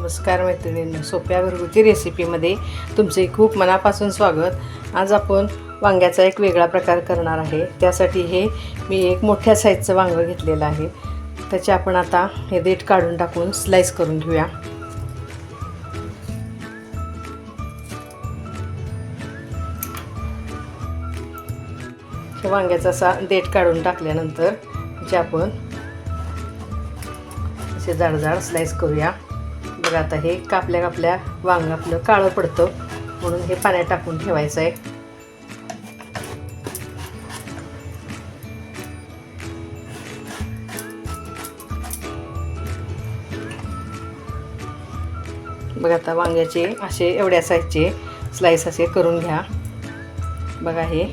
नमस्कार मैत्रिणींनो सोप्या घरगुती रेसिपीमध्ये तुमचे खूप मनापासून स्वागत. आज आपण वांग्याचा एक वेगळा प्रकार करणार आहे. त्यासाठी हे मी एक मोठ्या साईजचं वांगं घेतलेलं आहे. त्याचे आपण आता हे देठ काढून टाकून स्लाईस करून घेऊया. वांग्याचा असा देठ काढून टाकल्यानंतर जे आपण असे जाड जाड स्लाईस करूया. बघा आता हे कापल्या कापल्या वांग आपलं काळं पडतं. म्हणून हे पाण्यात टाकून ठेवायचं आहे बघा आता वांग्याचे असे एवढ्या साईजचे स्लाईस असे करून घ्या. बघा हे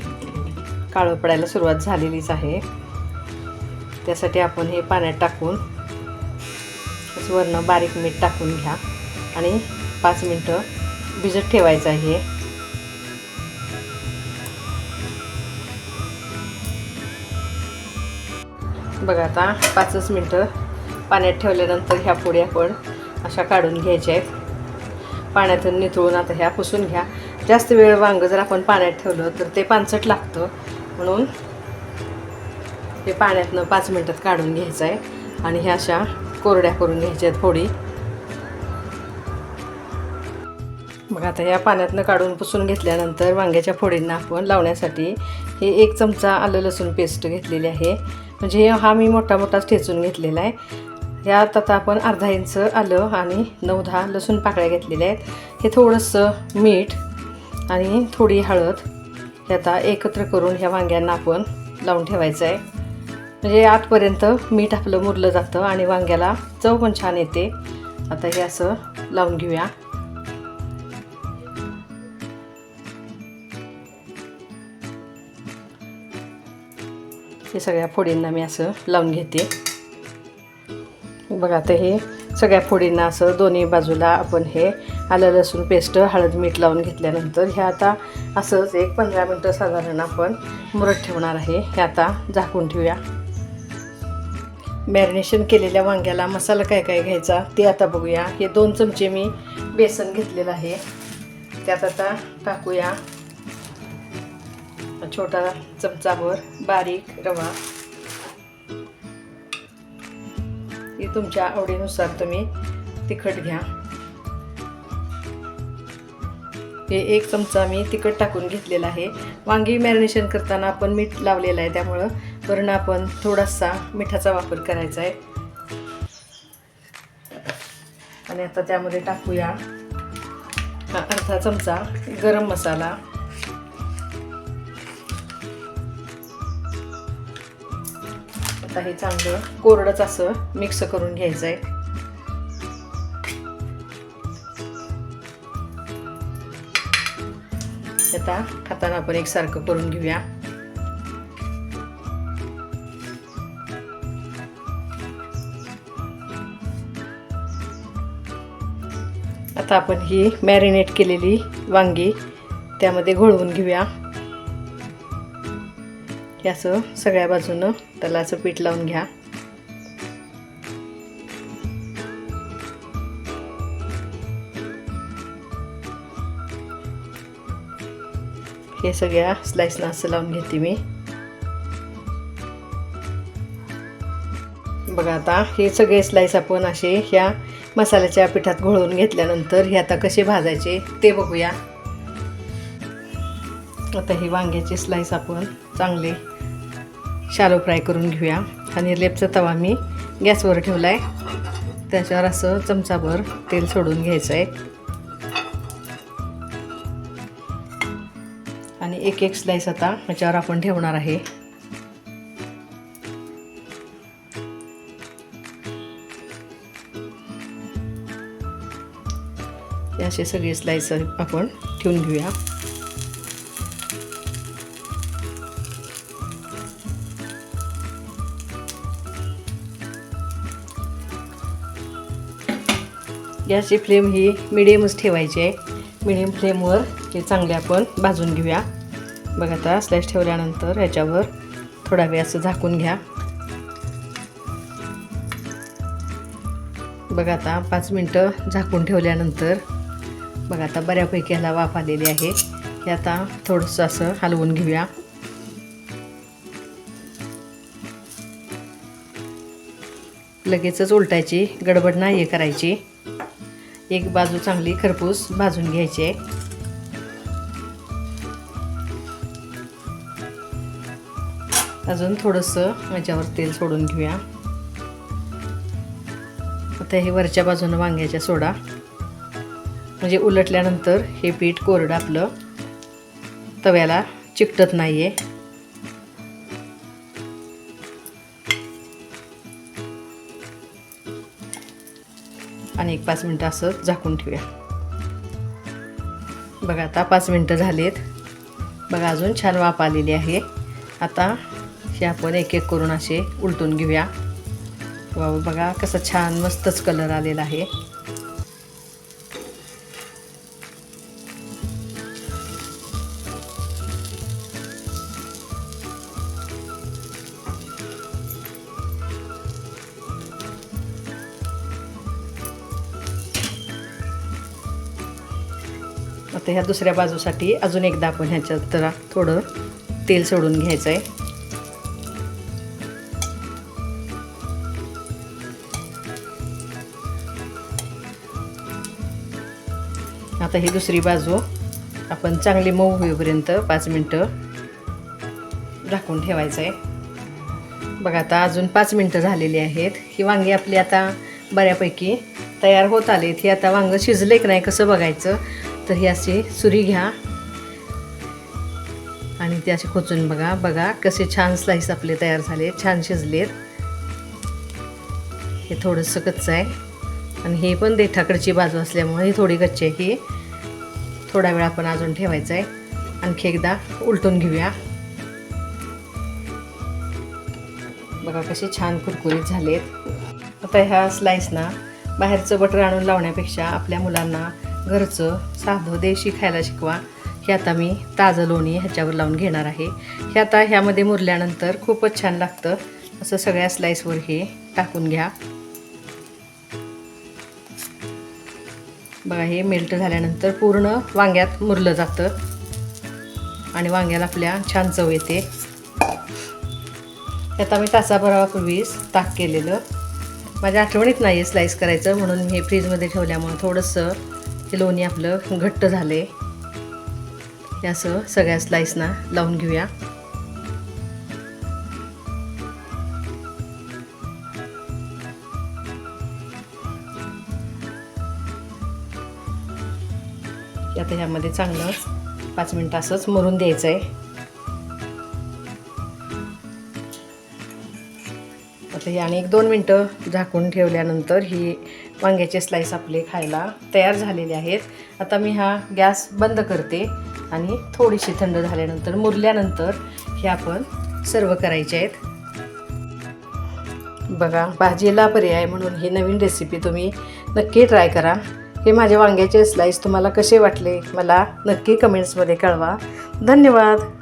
काळं पडायला सुरुवात झालेलीच आहे. त्यासाठी आपण हे पाण्यात टाकून वरनं बारीक मीठ टाकून घ्या. आणि पाच मिनटं भिजत ठेवायचं आहे. बघा आता पाचच मिनटं पाण्यात ठेवल्यानंतर ह्या पोळी आपण अशा काढून घ्यायच्या आहेत. पाण्यातून निथळून आता ह्या पुसून घ्या. जास्त वेळ वांग जर आपण पाण्यात ठेवलं तर ते पानसट लागतं. म्हणून हे पाण्यातनं पाच मिनटात काढून घ्यायचं आहे. आणि ह्या अशा कोरड्या करून घ्यायच्या आहेत मग आता या पाण्यातनं काढून पुसून घेतल्यानंतर वांग्याच्या फोडींना आपण लावण्यासाठी हे एक चमचा आलं लसूण पेस्ट घेतलेली आहे. म्हणजे हा मी मोठा मोठाच ठेचून घेतलेला आहे. यात आता आपण अर्धा इंच आलं आणि नऊ दहा लसूण पाकळ्या घेतलेल्या आहेत. हे थोडंसं मीठ आणि थोडी हळद हे आता एकत्र करून ह्या वांग्यांना आपण लावून ठेवायचं आहे. म्हणजे आतपर्यंत मीठ आपलं मुरलं जातं आणि वांग्याला चव पण छान येते. आता हे असं लावून घेऊया. हे सगळ्या फोडींना मी असं लावून घेते. बघा आता हे सगळ्या फोडींना असं दोन्ही बाजूला आपण हे आलं लसूण पेस्ट हळद मीठ लावून घेतल्यानंतर हे आता असंच एक पंधरा मिनटं साधारण आपण मुरत ठेवणार आहे. हे आता झाकून ठेवूया. मॅरिनेशन केलेल्या वांग्याला मसाला काय काय घ्यायचा ते आता बघूया. हे दोन चमचे मी बेसन घेतलेलं आहे. त्यात आता टाकूया. छोटा चमचाभर बारीक रवा. हे तुमच्या आवडीनुसार तुम्ही तिखट घ्या. हे एक चमचा मी तिखट टाकून घेतलेला आहे. वांगी मॅरिनेशन करताना आपण मीठ लावलेलं आहे त्यामुळं वरून आपण थोडासा मिठाचा वापर करायचा आहे. आणि आता त्यामध्ये टाकूया हा अर्धा चमचा गरम मसाला. आता हे चांगलं कोरडंच असं मिक्स करून घ्यायचं आहे आता हातानं आपण एकसारखं करून घेऊया. आता आपण ही मॅरिनेट केलेली वांगी त्यामध्ये घोळवून घेऊया. हे असं सगळ्या बाजूनं त्याला असं पीठ लावून घ्या. हे सगळ्या स्लाइसना असं लावून घेते मी. बघा आता हे सगळे स्लाइस आपण असे ह्या मसाल्याच्या पिठात घोळवून घेतल्यानंतर हे आता कसे भाजायचे ते बघूया. आता हे वांग्याचे स्लाईस आपण चांगले शालो फ्राय करून घेऊया. आणि लेपचा तवा मी गॅसवर ठेवला आहे त्याच्यावर असं चमचाभर तेल सोडून घ्यायचं आहे आणि एक एक स्लाईस आता ह्याच्यावर आपण ठेवणार आहे. असे सगळे स्लाईस आपण ठेवून घेऊया. गॅसची फ्लेम ही मिडियमच ठेवायची आहे. मिडियम फ्लेमवर हे चांगले आपण भाजून घेऊया. बघा आता स्लाईस ठेवल्यानंतर ह्याच्यावर थोडा वेळ असं झाकून घ्या. बघा आता पाच मिनटं झाकून ठेवल्यानंतर बघा आता बऱ्यापैकी ह्याला वाफ आलेली आहे. हे आता थोडंसं असं हलवून घेऊया. लगेचच उलटायची गडबड नाही आहे करायची. एक बाजू चांगली खरपूस भाजून घ्यायची आहे. अजून थोडंसं याच्यावर तेल सोडून घेऊया. आता हे वरच्या बाजूनं वांग्याच्या सोडा. म्हणजे उलटल्यानंतर हे पीठ कोरडं आपलं तव्याला चिकटत नाही आहे आणि एक पाच मिनटं असं झाकून ठेवूया. बघा आता पाच मिनटं झालीत. बघा अजून छान वाफ आलेली आहे. आता हे आपण एक एक करून असे उलटून घेऊया. बाबा बघा कसं छान मस्तच कलर आलेला आहे. आता ह्या दुसऱ्या बाजूसाठी अजून एकदा आपण ह्याच्यात जरा थोडं तेल सोडून घ्यायचं आहे आता ही दुसरी बाजू आपण चांगली मऊ होईपर्यंत पाच मिनटं झाकून ठेवायचं आहे बघा आता अजून पाच मिनटं झालेली आहेत. ही वांगी आपली आता बऱ्यापैकी तयार होत आलेत. ही आता वांगं शिजले की नाही कसं बघायचं? तर हे अशी सुरी घ्या. आणि ते असे खोचून बघा बघा कसे छान स्लाईस आपले तयार झाले छान शिजलेत. हे थोडंसं कच्चं आहे. आणि हे पण देठाकडची बाजू असल्यामुळे ही थोडी कच्ची आहे ही थोडा वेळ आपण अजून ठेवायचं आहे. आणखी एकदा उलटून घेऊया. बघा कसे छान कुरकुरीत झालेत. आता ह्या स्लाईसना बाहेरचं बटर आणून लावण्यापेक्षा आपल्या मुलांना घरचं साधं देशी खायला शिकवा. हे आता मी ताजं लोणी ह्याच्यावर लावून घेणार आहे. हे आता ह्यामध्ये मुरल्यानंतर खूपच छान लागतं. असं सगळ्या स्लाईसवर हे टाकून घ्या. बघा हे मेल्ट झाल्यानंतर पूर्ण वांग्यात मुरलं जातं. आणि वांग्याला आपल्या छान चव येते. आता मी तासाभरापूर्वीच ताक केलेलं. माझ्या आठवणीत नाही आहे स्लाईस करायचं म्हणून मी हे फ्रीजमध्ये ठेवल्यामुळं थोडंसं हे लोणी आपलं घट्ट झाले हे असं सगळ्या स्लाईसना लावून घेऊया. आता ह्यामध्ये चांगलं पाच मिनटं असंच मरून द्यायचं आहे तर हे आणि एक दोन मिनटं झाकून ठेवल्यानंतर ही वांग्याचे स्लाईस आपले खायला तयार झालेले आहेत. आता मी हा गॅस बंद करते आणि थोडीशी थंड झाल्यानंतर मुरल्यानंतर हे आपण सर्व करायचे आहेत. बघा भाजीला पर्याय म्हणून ही नवीन रेसिपी तुम्ही नक्की ट्राय करा. हे माझे वांग्याचे स्लाईस तुम्हाला कसे वाटले मला नक्की कमेंट्समध्ये कळवा. धन्यवाद!